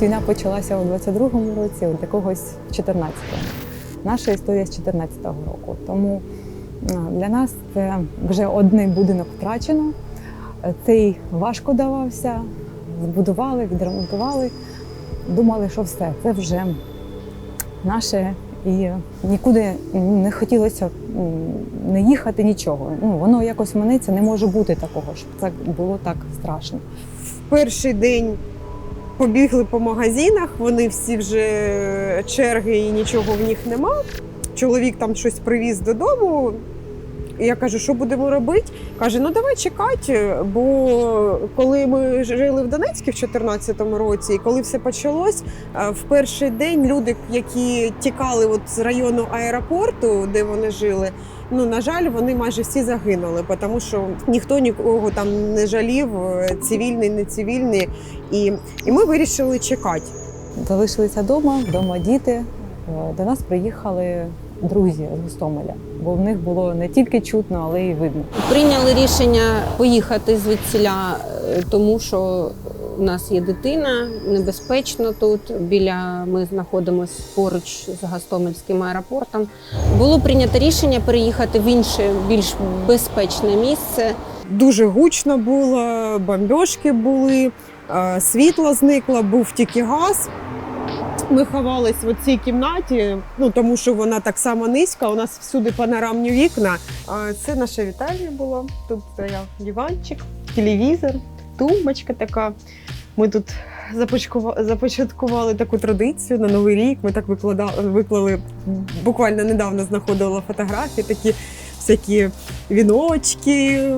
Когось війна почалася у 22-му році, для когось в 14-му. Наша історія з 14-го року. Тому е, для нас це вже один будинок втрачено. Цей важко давався, збудували, відремонтували. Думали, що все, це вже наше. І нікуди не хотілося не їхати нічого. Ну, воно якось манеться, не може бути такого, щоб це було так страшно. В перший день побігли по магазинах, вони всі вже черги і нічого в них нема. Чоловік там щось привіз додому. І Я кажу, що будемо робити? Каже, ну давай чекати. Бо коли ми жили в Донецьку в 2014 році, і коли все почалось, е, в перший день люди, які тікали от з району аеропорту, де вони жили, ну на жаль, вони майже всі загинули, тому що ніхто нікого там не жалів, е, цивільний, не цивільний. І, і ми вирішили чекати. Залишилися вдома, вдома діти. Е, До нас приїхали друзі з Гостомеля, бо в них було не тільки чутно, але й видно. Прийняли рішення поїхати звідсіля, е, тому що у нас є дитина, небезпечно тут. Біля ми знаходимося поруч з Гастомельським аеропортом. Було прийнято рішення переїхати в інше, більш безпечне місце. Дуже гучно було, бомбьошки були, світло зникло, був тільки газ. Ми ховались в цій кімнаті, ну тому що вона так само низька. У нас всюди панорамні вікна. Це наша вітальня була. Тут стояв диванчик, телевізор, тумбочка така. Ми тут започаткували таку традицію на Новий рік. Ми так викладали, виклали буквально недавно знаходила фотографії, такі всякі віночки,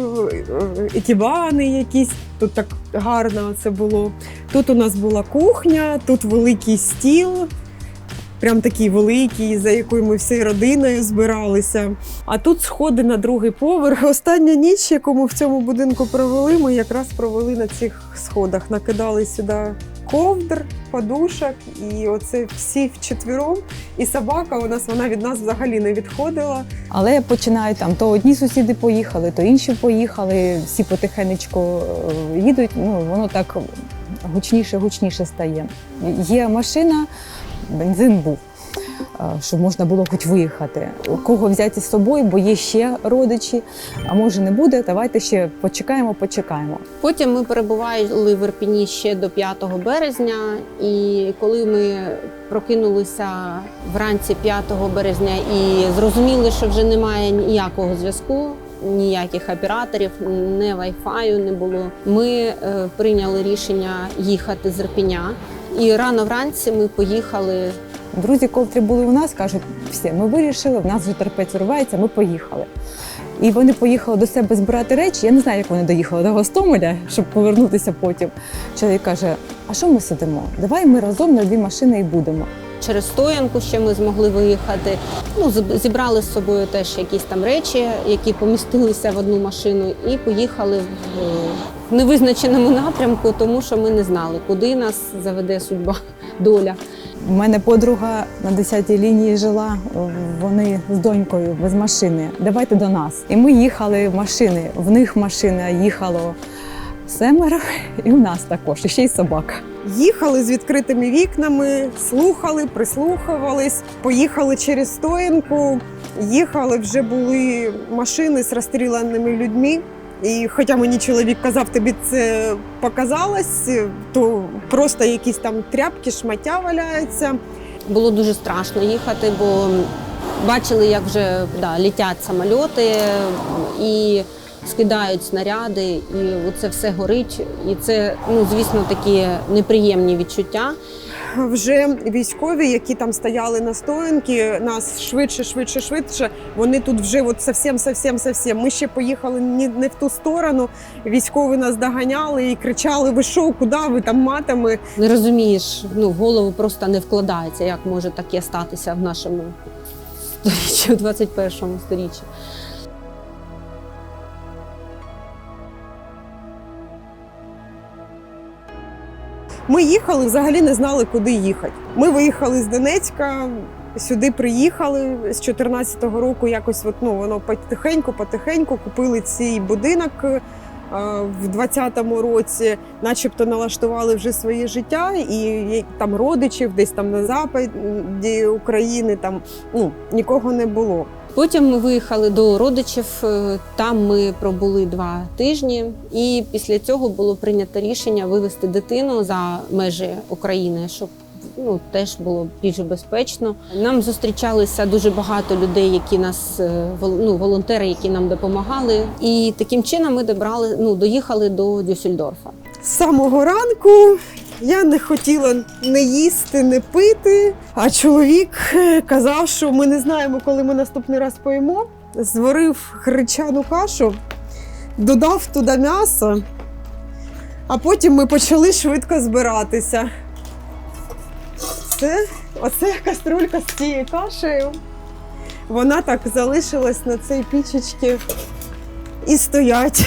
екібани якісь. Тут так гарно це було. Тут у нас була кухня, тут великий стіл, прям такий великий, за якою ми всією родиною збиралися. А тут сходи на другий поверх. Остання ніч, яку ми в цьому будинку провели, ми якраз провели на цих сходах. Накидали сюди ковдр, подушок, і оце всі вчетвером. І собака у нас вона від нас взагалі не відходила. Але починають там то одні сусіди поїхали, то інші поїхали, всі потихенечку е, їдуть. Ну воно так гучніше, гучніше стає. Є машина, бензин був. е, Щоб можна було хоч виїхати. Кого взяти з собою, бо є ще родичі, а може не буде. Давайте ще почекаємо, почекаємо. Потім ми перебували в Ірпіні ще до 5 березня, і коли ми прокинулися вранці 5 березня і зрозуміли, що вже немає ніякого зв'язку. Ніяких операторів, не вайфаю не було. Ми е, прийняли рішення їхати з Ірпіня. І рано вранці ми поїхали Друзі, котрі були у нас, кажуть, все, ми вирішили, в нас вже терпець урвається, ми поїхали. І вони поїхали до себе збирати речі. Я не знаю, як вони доїхали до Гостомеля, щоб повернутися потім. Чоловік каже: а що ми сидимо? Давай ми разом на дві машини і будемо. Через стоянку ще ми змогли виїхати. Ну, зібрали з собою теж якісь там речі, які помістилися в одну машину, і поїхали в невизначеному напрямку, тому що ми не знали, куди нас заведе судьба, доля. У мене подруга на 10-й лінії жила. Вони з донькою без машини. Давайте до нас. І ми їхали в машини. В них машина їхало семеро, і в нас також, і ще й собака. Їхали з відкритими вікнами, слухали, прислухувались, поїхали через стоянку. Їхали, вже були машини з розстріляними людьми. І хоча мені чоловік казав, тобі це показалось, то просто якісь там тряпки, шмаття валяються. Було дуже страшно їхати, бо бачили, як вже да, літять самольоти і скидають снаряди, і це все горить. І це, ну, звісно, такі неприємні відчуття. Вже військові, які там стояли на стоянки, нас швидше, швидше, швидше. Вони тут вже от совсем, совсем, совсем. Ми ще поїхали не, не в ту сторону. Військові нас доганяли і кричали: ви що, куди ви там матами? Не розумієш, ну в голову просто не вкладається, як може таке статися в нашому сторіччі, у 21 сторіччі. Ми їхали, взагалі не знали, куди їхати. Ми виїхали з Донецька, сюди приїхали з 14-го року. Якось от, ну, воно потихеньку, потихеньку купили цей будинок. е, В 20-му році, начебто, налаштували вже своє життя, і там родичів, десь там на западі України, там ну нікого не було. Потім ми виїхали до родичів. е, Там ми пробули два тижні, і після цього було прийнято рішення вивезти дитину за межі України, щоб ну теж було більш безпечно. Нам зустрічалися дуже багато людей, які нас е, ну, волонтери, які нам допомагали. І таким чином ми добрали, ну доїхали до Дюссельдорфа. З самого ранку я не хотіла не їсти, не пити. А чоловік е, казав, що ми не знаємо, коли ми наступний раз поїмо. Зварив гречану кашу, додав туди м'ясо, а потім ми почали швидко збиратися. Це, оце каструлька з цією кашею. Вона так залишилась на цій пічечці і стоять.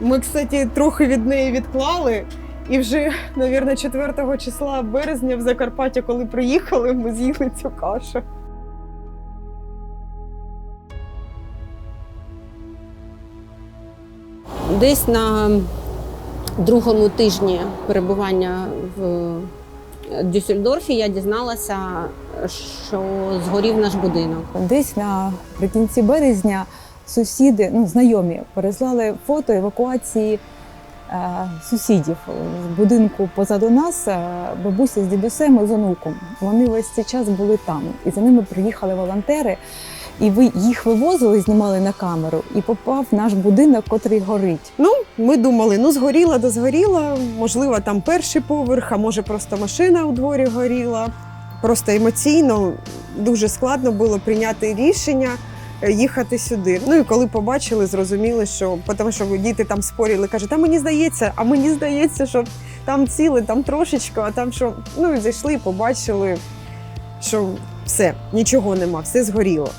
Ми, кстати, трохи від неї відклали. І вже, мабуть, 4 числа березня в Закарпаття, коли приїхали, ми з'їли цю кашу. Десь на другому тижні перебування в Дюссельдорфі я дізналася, що згорів наш будинок. Десь наприкінці березня сусіди, ну знайомі, переслали фото евакуації сусідів з будинку позаду нас. е, Бабуся з дідусем і з онуком. Вони весь цей час були там, і за ними приїхали волонтери. І ви їх вивозили, знімали на камеру, і попав наш будинок, котрий горить. Ну, ми думали, ну згоріла, то згоріла. Можливо, там перший поверх, а може просто машина у дворі горіла. Просто емоційно дуже складно було прийняти рішення е, їхати сюди. Ну і коли побачили, зрозуміли, що тому що діти там спорили, каже, та мені здається, а мені здається, що там ціле, там трошечко, а там що. Ну і зайшли, побачили, що все, нічого нема, все згоріло.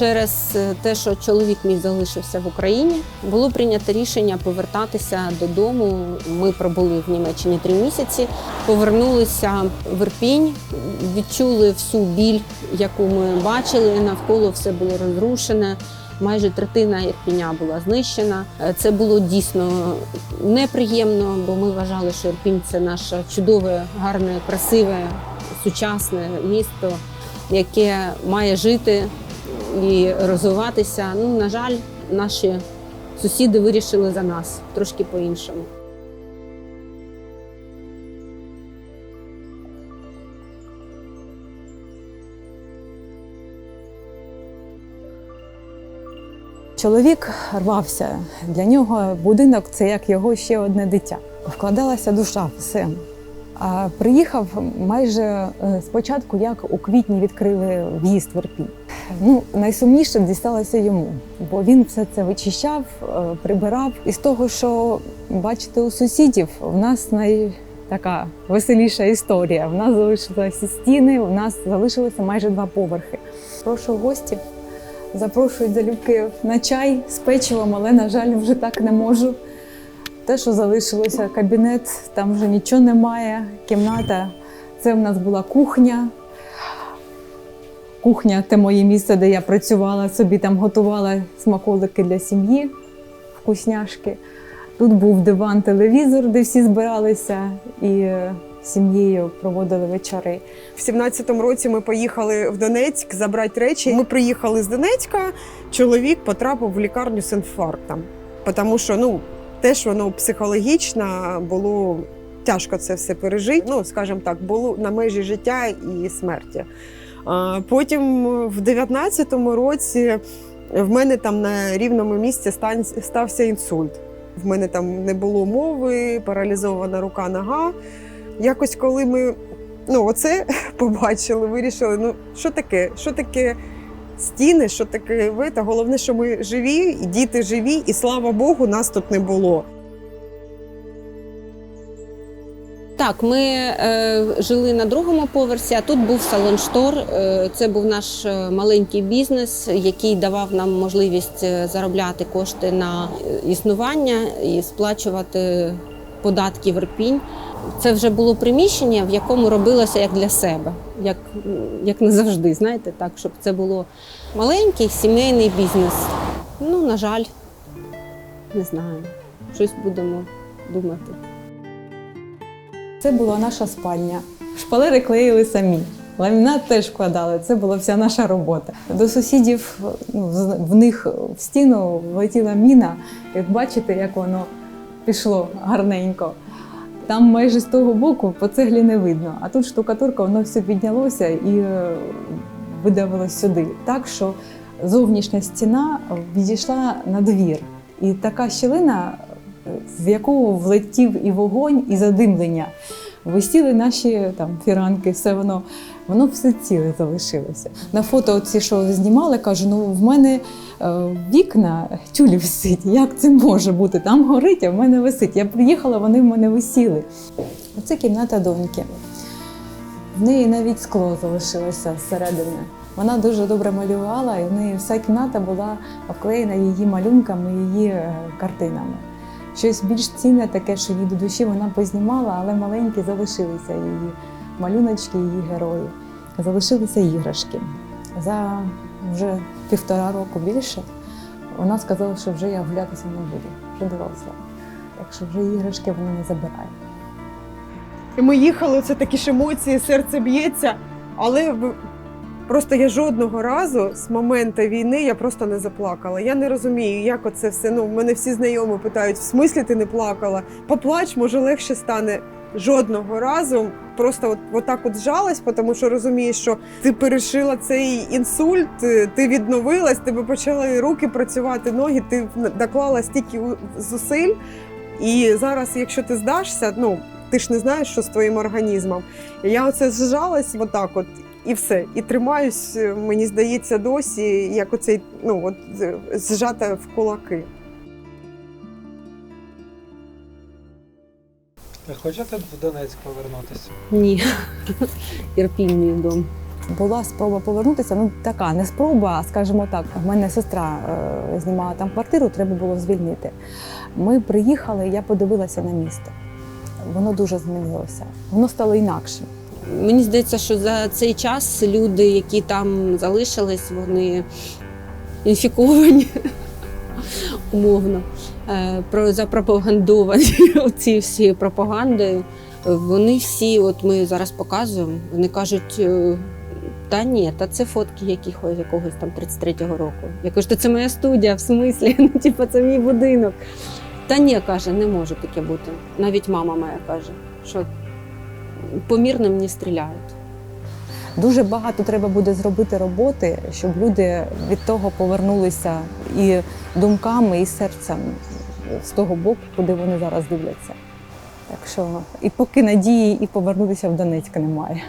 Через е, те, що чоловік мій залишився в Україні, було прийнято рішення повертатися додому. Ми пробули в Німеччині три місяці, повернулися в Ірпінь, відчули всю біль, яку ми бачили. Навколо все було розрушене. Майже третина Ірпіня була знищена. Е, Це було дійсно неприємно, бо ми вважали, що Ірпінь це наше чудове, гарне, красиве, сучасне місто, яке має жити і розвиватися. Ну, на жаль, наші сусіди вирішили за нас трошки по-іншому. Чоловік рвався. Для нього будинок це як його ще одне дитя. Вкладалася душа в все. А приїхав майже е, спочатку, як у квітні відкрили в'їзд в Ірпінь. Ну, найсумніше дісталося йому, бо він все це вичищав, е, прибирав. І з того, що бачите у сусідів, в нас най... така веселіша історія. В нас залишилися стіни, у нас залишилося майже два поверхи. Прошу в гості. Запрошують залюбки на чай з печивом, але, на жаль, вже так не можу. Те, що залишилося кабінет, там вже нічого немає. Кімната. Це в нас була кухня. Кухня це моє місце, де я працювала, собі там готувала смаколики для сім'ї, вкусняшки. Тут був диван, телевізор, де всі збиралися і е, сім'єю проводили вечори. В 17-му році ми поїхали в Донецьк забрати речі. Ми приїхали з Донецька. Чоловік потрапив в лікарню з інфарктом, тому що ну теж воно психологічно було тяжко це все пережити. Ну, скажімо так, було на межі життя і смерті. Потім в 19-му році в мене там на рівному місці стався інсульт. в мене там не було мови, паралізована рука, нога. Якось, коли ми ну, оце побачили, вирішили, ну що таке? Що таке стіни, що таке ви? Та головне, що ми живі, і діти живі, і слава Богу, нас тут не було. Так, ми е, жили на другому поверсі, а тут був салон штор. Е, це був наш е, маленький бізнес, який давав нам можливість е, заробляти кошти на існування і сплачувати податки в Ірпінь. Це вже було приміщення, в якому робилося як для себе, як, як не завжди, знаєте, так, щоб це було маленький сімейний бізнес. Ну, на жаль, не знаю. Щось будемо думати. Це була наша спальня. Шпалери клеїли самі. Ламінат теж вкладали. Це була вся наша робота. До сусідів ну, в них в стіну влетіла міна. Як бачите, як воно пішло гарненько. Там майже з того боку по цеглі не видно. А тут штукатурка, воно все піднялося і е, видавилось сюди. Так що зовнішня стіна відійшла на двір. І така щілина, з якого влетів і вогонь, і задимлення. Висіли наші там фіранки, все воно, воно все ціле залишилося. На фото, ці, що знімали, кажу, ну в мене е, вікна тюлі висить. Як це може бути? Там горить, а в мене висить. Я приїхала, вони в мене висіли. Оце кімната доньки. В неї навіть скло залишилося зсередини. Вона дуже добре малювала, і в неї вся кімната була обклеєна її малюнками, її е, картинами. Щось більш цінне, таке, що їй до душі вона познімала, але маленькі залишилися її малюночки, її герої. Залишилися іграшки. За вже півтора року більше вона сказала, що вже я гулятися не буду, вже доросла. Так що вже іграшки вона не забирає. І ми їхали, це такі ж емоції, серце б'ється. Але просто я жодного разу з моменту війни я просто не заплакала. Я не розумію, як оце все. Ну, мене всі знайомі питають: в смислі ти не плакала? Поплач, може легше стане. Жодного разу просто от, отак от зжалась, тому що розумієш, що ти пережила цей інсульт, е, ти відновилась, тебе почали руки працювати, ноги, ти доклала стільки зусиль. І зараз, якщо ти здашся, ну ти ж не знаєш, що з твоїм організмом. Я оце зжалась отак, от і все. І тримаюсь, е, мені здається, досі, як оцей, ну от е, зжата в кулаки. Ви хочете в Донецьк повернутися? Ні. Ірпінь мій дом. Була спроба повернутися, ну така не спроба, а скажімо так. В мене сестра е, знімала там квартиру, треба було звільнити. Ми приїхали, я подивилася на місто. Воно дуже змінилося. Воно стало інакшим. Мені здається, що за цей час люди, які там залишились, вони інфіковані умовно, е, про запропагандовані ці всі пропаганди. Вони всі, от ми зараз показуємо, вони кажуть. е, Та ні, та це фотки якихось якогось там 33-го року. Я кажу, та це моя студія, в смислі, ну типу, це мій будинок. Та ні, каже, не може таке бути. Навіть мама моя каже, що по мирним не стріляють. Дуже багато треба буде зробити роботи, щоб люди від того повернулися і думками, і серцем з того боку, куди вони зараз дивляться. Так що і поки надії, і повернутися в Донецьк немає.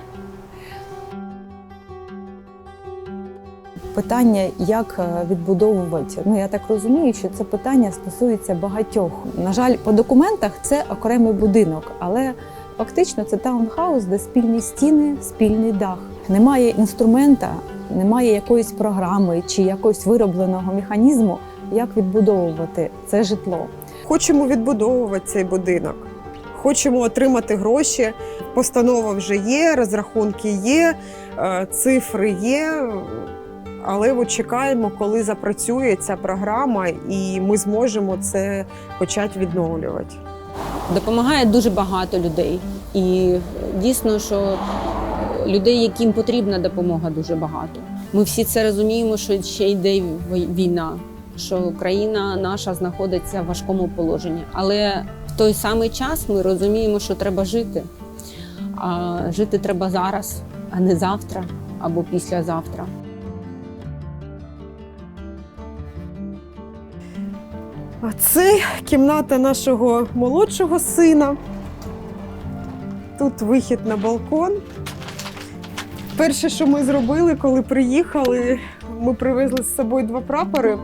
Питання, як е, відбудовувати, ну я так розумію, що це питання стосується багатьох. На жаль, по документах це окремий будинок, але фактично це таунхаус, де спільні стіни, спільний дах. Немає інструмента, немає якоїсь програми чи якогось виробленого механізму, як відбудовувати це житло. Хочемо відбудовувати цей будинок. Хочемо отримати гроші. Постанова вже є, розрахунки є, е, цифри є. Але от чекаємо, коли запрацює ця програма, і ми зможемо це почати відновлювати. Допомагає дуже багато людей. І дійсно, що людей, яким потрібна допомога, дуже багато. Ми всі це розуміємо, що ще йде війна, що країна наша знаходиться в важкому положенні. Але в той самий час ми розуміємо, що треба жити. А жити треба зараз, а не завтра або післязавтра. А це кімната нашого молодшого сина. Тут вихід на балкон. Перше, що ми зробили, коли приїхали, ми привезли з собою два прапори,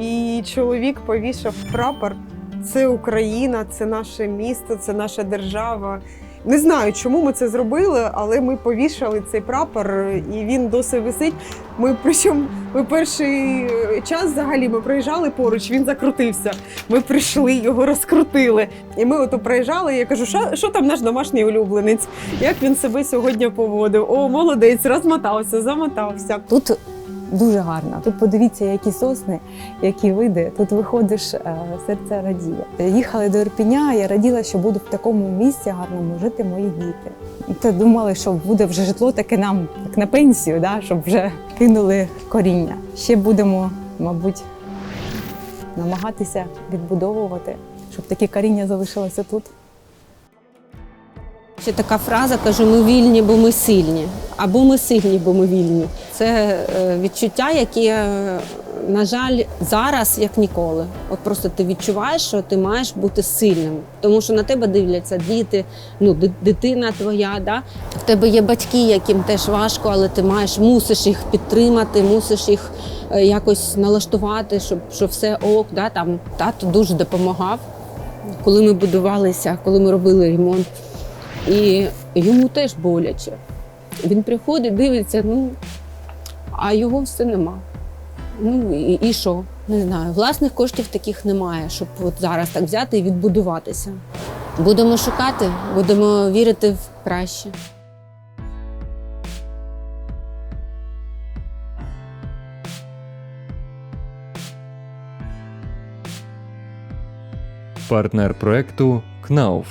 і чоловік повішав прапор. Це Україна, це наше місто, це наша держава. Не знаю, чому ми це зробили, але ми повішали цей прапор, і він досі висить. Ми причому ми перший час взагалі ми проїжджали поруч, він закрутився. Ми прийшли, його розкрутили. І ми ото проїжджали. Я кажу, що, що там наш домашній улюбленець? Як він себе сьогодні поводив? О, молодець, розмотався, замотався. Тут дуже гарно. Тут подивіться, які сосни, які види. Тут виходиш, е, серце радіє. Їхали до Ірпіня, я раділа, що буду в такому місці гарному жити мої діти. Та думали, що буде вже житло таке нам як на пенсію, да? щоб вже кинули коріння. Ще будемо, мабуть, намагатися відбудовувати, щоб такі коріння залишилося тут. Ще така фраза кажу: ми вільні, бо ми сильні, або ми сильні, бо ми вільні. Це е, відчуття, яке, на жаль, зараз як ніколи. От просто ти відчуваєш, що ти маєш бути сильним, тому що на тебе дивляться діти, ну дитина твоя. Да? В тебе є батьки, яким теж важко, але ти маєш мусиш їх підтримати, мусиш їх е, якось налаштувати, щоб, щоб все ок. Да? Там тато дуже допомагав. Коли ми будувалися, коли ми робили ремонт. І йому теж боляче. Він приходить, дивиться, ну, а його все нема. Ну і, і що? Не знаю. Власних коштів таких немає, щоб от зараз так взяти і відбудуватися. Будемо шукати, будемо вірити в краще. Партнер проекту КНАУФ